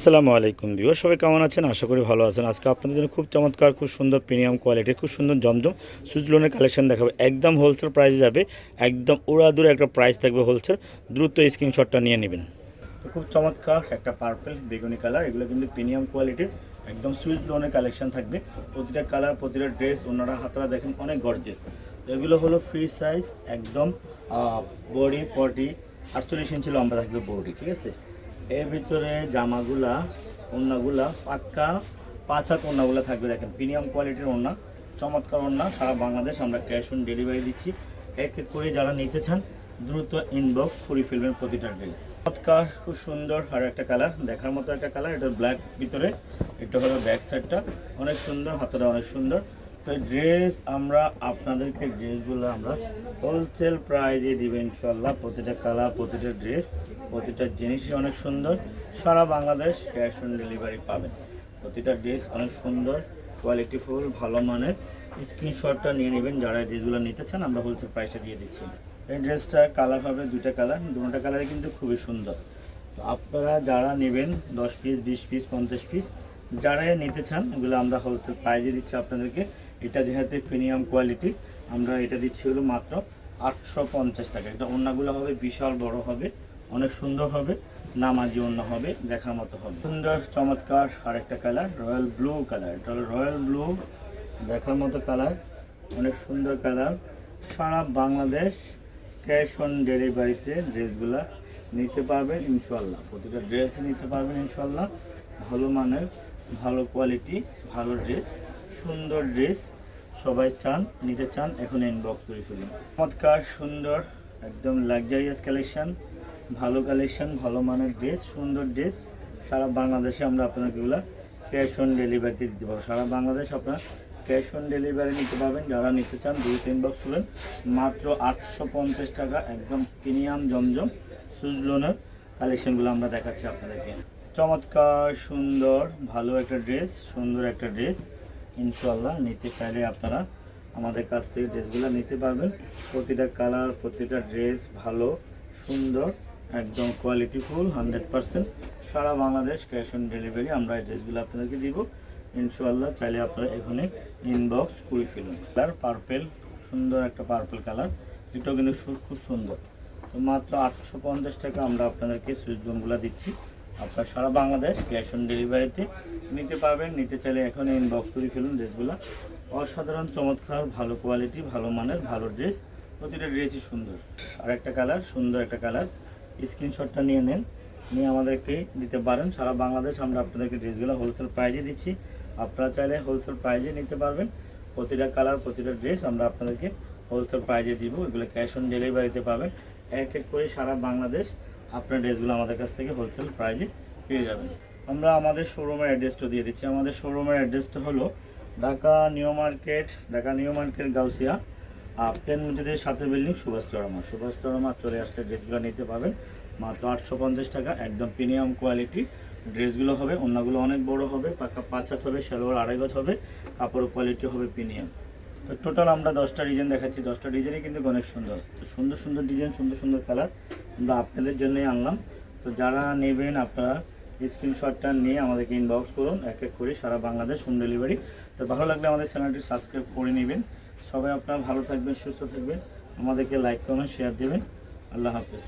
আসসালামু আলাইকুম বিও সবাই কেমন আছেন? আশা করি ভালো আছেন। আজকে আপনাদের জন্য খুব চমৎকার, খুব সুন্দর প্রিমিয়াম কোয়ালিটির খুব সুন্দর জমজম সুইচ সুজলোনের কালেকশন দেখাবে। একদম হোলসেল প্রাইসে যাবে, একদম উড়াদুরে একটা প্রাইস থাকবে হোলসেল দ্রুত স্ক্রিনশটটা নিয়ে নেবেন। তো খুব চমৎকার, একটা পার্পল বেগুনি কালার এগুলো কিন্তু প্রিমিয়াম কোয়ালিটির একদম সুইচ লোনের কালেকশন থাকবে। প্রতিটা কালার প্রতিটা ড্রেস ওনারা হাতরা দেখেন, অনেক গর্জেস এগুলো হলো ফ্রি সাইজ একদম বডি পটি আটচল্লিশ ইঞ্চি লম্বা থাকবে বডি ঠিক আছে? এর ভিতরে জামাগুলা ওড়নাগুলা পাক্কা পাঁচ হাত ওড়নাগুলা থাকবে দেখেন। প্রিমিয়াম কোয়ালিটির ওড়না চমৎকার ওড়না সারা বাংলাদেশ আমরা ক্যাশ অন ডেলিভারি দিচ্ছি। এক এক করে যারা নিতে চান, দ্রুত ইনবক্স করে ফেলবেন প্রতিটা ড্রেস চমৎকার, খুব সুন্দর, আর একটা কালার দেখার মতো একটা কালার এটা ব্ল্যাক ভিতরে, এটা হলো ব্যাক সাইডটা অনেক সুন্দর, হাতটা অনেক সুন্দর। তো ড্রেস আমরা আপনাদেরকে ড্রেসগুলো আমরা হোলসেল প্রাইজে দিবেন ইনশাল্লাহ প্রতিটা কালার প্রতিটা ড্রেস প্রতিটা জিনিসই অনেক সুন্দর। সারা বাংলাদেশ ক্যাশ অন ডেলিভারি পাবেন প্রতিটা ড্রেস অনেক সুন্দর কোয়ালিটিফুল ভালো মানের। স্ক্রিনশটটা নিয়ে নেবেন, যারা ড্রেসগুলো নিতে চান, আমরা হোলসেল প্রাইসে দিয়ে দিচ্ছি। এই ড্রেসটা কালার হবে দুইটা কালার দুটো কালারই কিন্তু খুবই সুন্দর। তো আপনারা যারা নেবেন, দশ পিস বিশ পিস পঞ্চাশ পিস যারা নিতে চান, এগুলো আমরা হোলসেল প্রাইজে দিচ্ছি আপনাদেরকে। এটা যেহেতু প্রিমিয়াম কোয়ালিটি আমরা এটা দিচ্ছি হলো মাত্র আটশো পঞ্চাশ টাকা। এটা অন্যগুলো হবে, বিশাল বড় হবে। অনেক সুন্দর হবে, নামাজি অন্য হবে, দেখার মতো হবে। সুন্দর, চমৎকার, আরেকটা কালার রয়্যাল ব্লু কালার এটা রয়্যাল ব্লু দেখার মতো কালার অনেক সুন্দর কালার সারা বাংলাদেশ ক্যাশ অন ডেলিভারিতে ড্রেসগুলো নিতে পারবেন ইনশাল্লাহ প্রতিটা ড্রেস নিতে পারবেন ইনশাল্লাহ ভালো মানের, ভালো কোয়ালিটি ভালো ড্রেস সুন্দর ড্রেস সবাই চান, নিতে চান, এখন ইনবক্স করে ফেলুন। চমৎকার, সুন্দর, একদম লাক্সারিয়াস কালেকশন ভালো কালেকশন ভালো মানের ড্রেস সুন্দর ড্রেস সারা বাংলাদেশে আমরা আপনাকে এগুলো ক্যাশ অন ডেলিভারিতে দিতে পারব সারা বাংলাদেশ আপনার ক্যাশ অন ডেলিভারি নিতে পারবেন। যারা নিতে চান, দুই, তিন বক্স তুলেন মাত্র আটশো পঞ্চাশ টাকা একদম প্রিমিয়াম জমজম সুজ লোনের কালেকশনগুলো আমরা দেখাচ্ছি আপনাদেরকে। চমৎকার, সুন্দর, ভালো একটা ড্রেস সুন্দর একটা ড্রেস ইনশাল্লাহ নিতে চাইলে আপনারা আমাদের কাছ থেকে ড্রেসগুলো নিতে পারবেন। প্রতিটা কালার প্রতিটা ড্রেস ভালো, সুন্দর। একদম কোয়ালিটি ফুল হান্ড্রেড পারসেন্ট সারা বাংলাদেশ ক্যাশ অন ডেলিভারি আমরা এই ড্রেসগুলো আপনাদেরকে দিব। ইনশাল্লাহ চাইলে আপনারা এখানে ইনবক্স করে ফেলুন। কালার পার্পেল সুন্দর একটা পার্পেল কালার এটাও কিন্তু খুব সুন্দর। তো মাত্র আটশো পঞ্চাশ টাকা আমরা আপনাদেরকে সুইচ বোনগুলো দিচ্ছি। আপনার সারা বাংলাদেশ ক্যাশ অন ডেলিভারিতে নিতে পারবেন। নিতে চাইলে এখন ইনবক্স করে ফেলুন ড্রেসগুলো অসাধারণ, চমৎকার, ভালো কোয়ালিটি ভালো মানের, ভালো ড্রেস প্রতিটা ড্রেসই সুন্দর। আর একটা কালার সুন্দর একটা কালার স্ক্রিনশটটা নিয়ে নেন, নিয়ে আমাদেরকে দিতে পারেন। সারা বাংলাদেশ আমরা আপনাদেরকে ড্রেসগুলো হোলসেল প্রাইজে দিচ্ছি। আপনারা চাইলে হোলসেল প্রাইজে নিতে পারবেন। প্রতিটা কালার প্রতিটা ড্রেস আমরা আপনাদেরকে হোলসেল প্রাইজে দিব। এগুলো ক্যাশ অন ডেলিভারিতে পাবেন। এক এক করে সারা বাংলাদেশ আপনার ড্রেসগুলো আমাদের কাছ থেকে হোলসেল প্রাইজে পেয়ে যাবেন। আমরা আমাদের শোরুমের অ্যাড্রেসটা দিয়ে দিচ্ছি। আমাদের শোরুমের অ্যাড্রেসটা হলো Dhaka new market, Dhaka new market, Gausia. Plane মসজিদের সাথে বিল্ডিং সুভাষ চরমা সুভাষ চরমা চলে আসলে ড্রেসগুলো নিতে পারবেন। মাত্র আটশো পঞ্চাশ টাকা, একদম প্রিমিয়াম কোয়ালিটি ড্রেসগুলো হবে। অন্যগুলো অনেক বড় হবে, পাকা পাঁচ হাত হবে সালোয়ার আড়াই গজ হবে, কাপড় কোয়ালিটি হবে প্রিমিয়াম তো টোটাল আমরা দশটা ডিজাইন দেখাচ্ছি। দশটা ডিজাইনই কিন্তু অনেক সুন্দর। তো সুন্দর সুন্দর ডিজাইন সুন্দর সুন্দর কালার আমরা আপনাদের জন্যই আনলাম। তো যারা নেবেন আপনারা স্ক্রিনশটটা নিয়ে আমাদেরকে ইনবক্স করুন। এক এক করে সারা বাংলাদেশ হোম ডেলিভারি তো ভালো লাগলে আমাদের চ্যানেলটি সাবস্ক্রাইব করে নেবেন। সবাই আপনারা ভালো থাকবেন সুস্থ থাকবেন। আমাদেরকে লাইক কমেন্ট শেয়ার দেবেন। আল্লাহ হাফেজ।